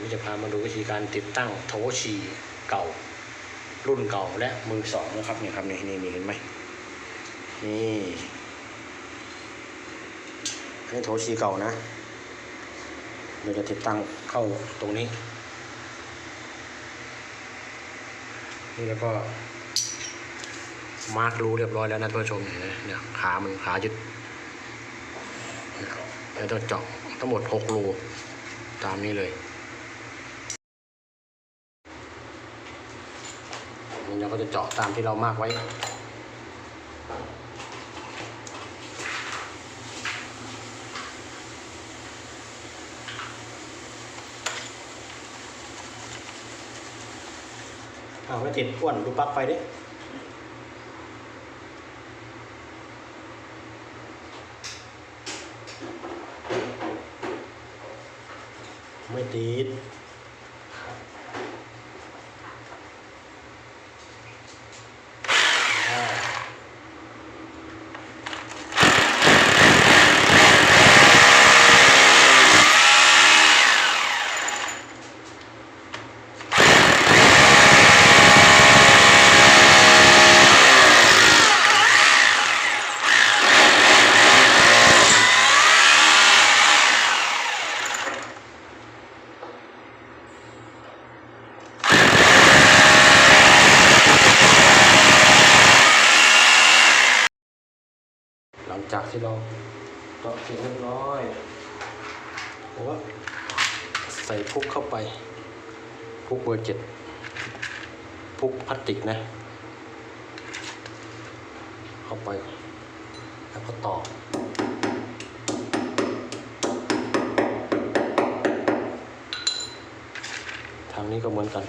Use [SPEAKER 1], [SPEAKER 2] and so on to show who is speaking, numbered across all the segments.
[SPEAKER 1] นี้จะพามาดูวิธีการติดตั้งโถฉี่เก่า รุ่นเก่าและมือสองนะครับเนี่ยครับนี่นี่มีเห็นไหมนี่อันนี้โถฉี่เก่านะเดี๋ยวจะติดตั้งเข้าตรงนี้ นี่แล้วก็มาร์กรูเรียบร้อยแล้วนะท่านผู้ชมเห็นไหมเนี่ยขามันขายึดเนี่ยแล้วต้องเจาะทั้งหมดหกรูตามนี้เลย เราก็จะเจาะตามที่เรามากไว้อาไม่ติดอ้วนดูปลั๊กไฟดิไม่ติด หลังจากที่เราเจาะเสร็จเรียบร้อยผมก็ใส่พุกเข้าไป พุกเบอร์เจ็ดพุกพลาสติกนะ เข้าไป แล้วก็ต่อทางนี้ก็เหมือนกัน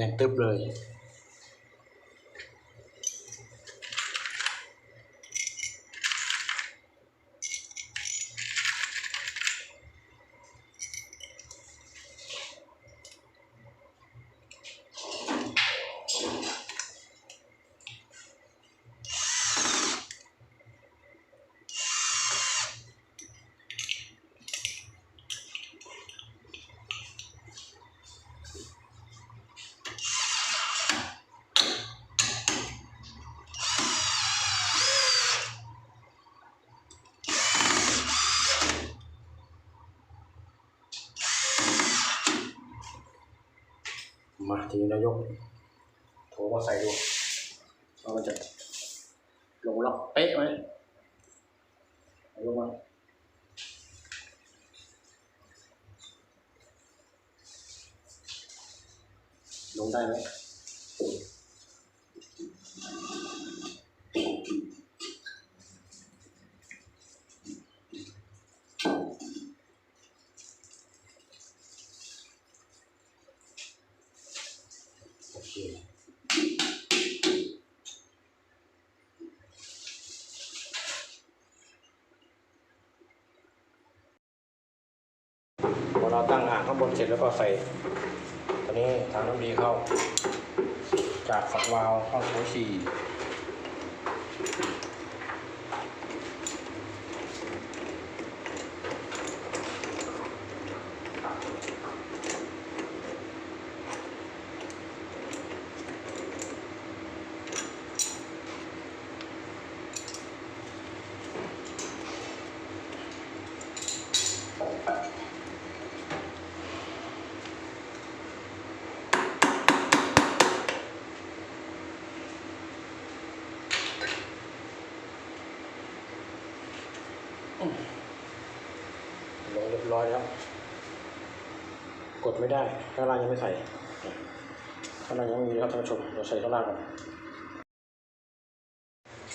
[SPEAKER 1] แน่ มาทีนี้เรายกโถมาใส่ดูว่ามันจะลงล็อกเป๊ะไหมเอาลงมาลงได้ไหม เราตั้งอ่างข้างบนเสร็จแล้วก็ใส่ตอนนี้ทางน้ำดีเข้า จากฝักวาวเข้าโถฉี่ อยแล้ว กด ไม่ได้ข้างล่างยังไม่ใส่ข้างล่างยังไม่มีนะครับท่านผู้ชมเราใส่ข้างล่างก่อน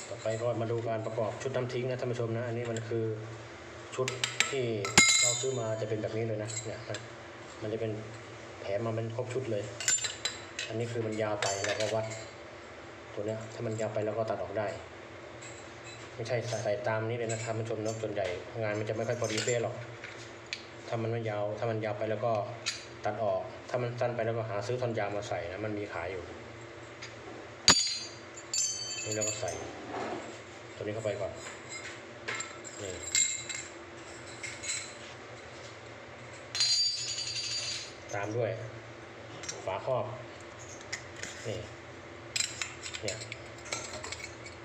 [SPEAKER 1] ต่อไปก็มาดูการประกอบชุดน้ำทิ้งนะท่านผู้ชมนะอันนี้มันคือชุดที่เราซื้อมาจะเป็นแบบนี้เลยนะเนี่ยมันมันจะเป็นแถมมาเป็นครบชุดเลย อันนี้คือมันยาวไปแล้วก็วัด ตัวเนี้ยถ้ามันยาวไปแล้วก็ตัดออกได้ไม่ใช่ใส่ตามนี้เลยนะท่านผู้ชมนะส่วนใหญ่งานมันจะไม่ค่อยพอดีเป๊ะหรอก ถ้ามันไม่ยาว ถ้ามันยาวไปแล้วก็ ตัดออก ถ้ามันสั้นไปแล้วก็หาซื้อท่อนยางมาใส่นะมันมีขายอยู่ นี่เราก็ใส่ ตัวนี้เข้าไปก่อน นี่ตามด้วย ฝาครอบ นี่ เนี่ย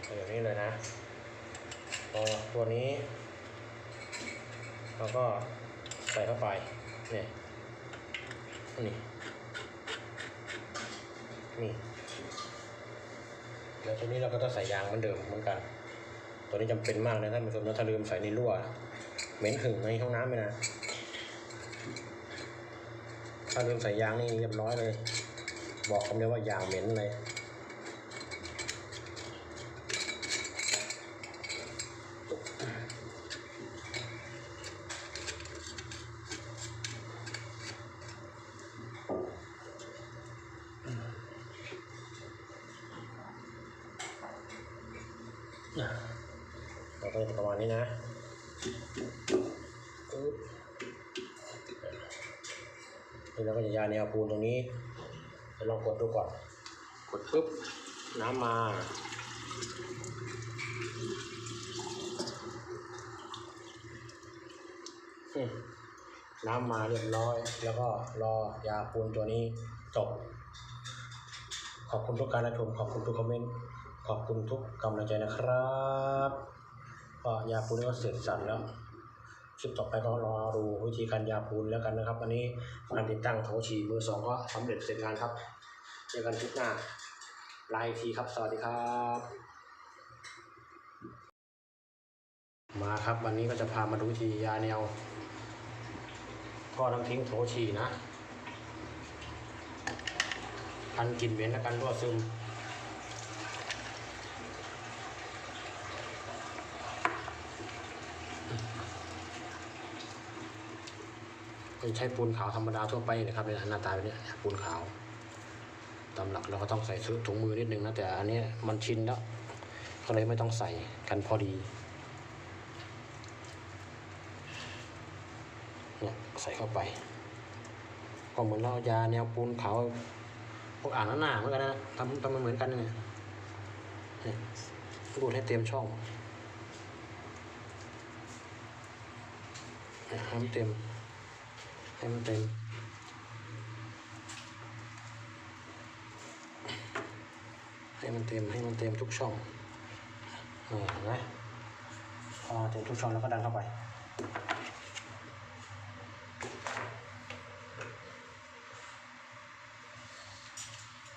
[SPEAKER 1] เอาอย่างนี้เลยนะพอตัวนี้เราก็ใส่เข้าไป เนี่ย นี่ นี่ แล้วตัวนี้เราก็ต้องใส่ยางเหมือนเดิมเหมือนกัน ตัวนี้จำเป็นมากนะท่านผู้ชมนะถ้าลืมใส่ในรั่ว เหม็นหึงในห้องน้ำเลยนะ ถ้าลืมใส่ยางนี่เรียบร้อยเลย บอกคำเดียวว่ายางเหม็นเลย เราก็จะประมาณนี้นะปึ๊บนี่เราก็จะยาแนวปูนตรงนี้เดี๋ยวลองกดดูก่อน กดปุ๊บ น้ำมาอืมน้ำมาเรียบร้อย แล้วก็รอยาปูนตัวนี้จบ ขอบคุณทุกการรับชม ขอบคุณทุกคอมเมนต์ ขอบคุณทุกกำลังใจนะครับก็ยาปูนี่ก็เสร็จสับแล้วคลิปต่อไปก็รอดูวิธีการยาปูนแล้วกันนะครับ อันนี้การติดตั้งโถฉี่มือสองก็สำเร็จเสร็จงานครับเจอกันคลิปหน้าไลน์ทีครับ สวัสดีครับ มาครับวันนี้ก็จะพามาดูวิธียาแนวก็น้ำทิ้งโถฉี่นะกันกลิ่นเหม็นและกันรั่วซึม เป็น ใช้ปูนขาวธรรมดาทั่วไปนะครับในหน้าตาแบบนี้ปูนขาวตามหลักเราก็ต้องใส่ถุงมือนิดนึงนะแต่อันนี้มันชินแล้วก็เลยไม่ต้องใส่กันพอดีเนี่ยใส่เข้าไปก็เหมือนเรายาแนวปูนขาวพวกอ่างหน้าๆเหมือนกันนะทำทำมันเหมือนกันเนี่ยดูดให้เต็มช่องเนี่ยให้มันเต็ม ให้มันเต็มให้มันเต็มให้มันเต็มทุกช่องนี่เห็นไหมพอเต็มทุกช่องแล้วก็ดันเข้าไป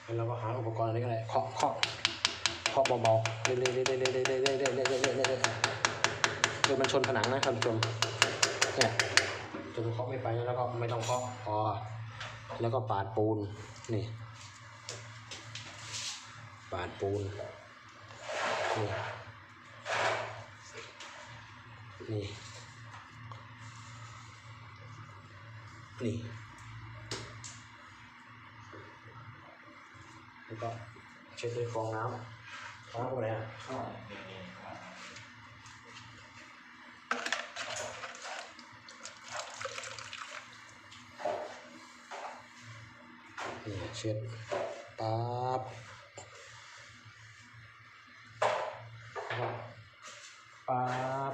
[SPEAKER 1] แล้วเราก็หาอุปกรณ์อันนี้ก็ได้เคาะเคาะเคาะเบาๆเรื่อยๆเรื่อยๆเรื่อยๆเรื่อยๆเรื่อยๆเรื่อยๆเรื่อยๆเรื่อยๆเรื่อยๆโดยมันชนผนังนะท่านผู้ชมเนี่ย จนเคาะไม่ไปแล้วก็ไม่ต้องเคาะพอแล้วก็ปาดปูนนี่ปาดปูนนี่นี่นี่แล้วก็เช็ดด้วยฟองน้ำน้ำอะไรอะนี่ เช็ดปั๊บปั๊บ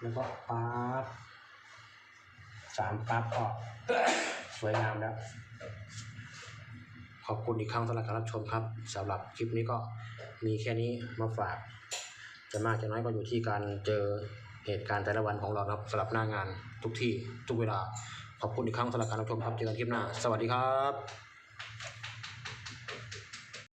[SPEAKER 1] แล้วก็ปั๊บสามปั๊บออกสวยงามแล้วขอบคุณอีกครั้งสำหรับการรับชมครับสำหรับคลิปนี้ก็มีแค่นี้มาฝากจะมากจะน้อยก็อยู่ที่การเจอ เหตุการณ์แต่ละวันของเราครับสำหรับหน้างานทุกที่ทุกเวลา ขอบคุณอีกครั้งสำหรับการรับชมครับเจอกันคลิปหน้า สวัสดีครับ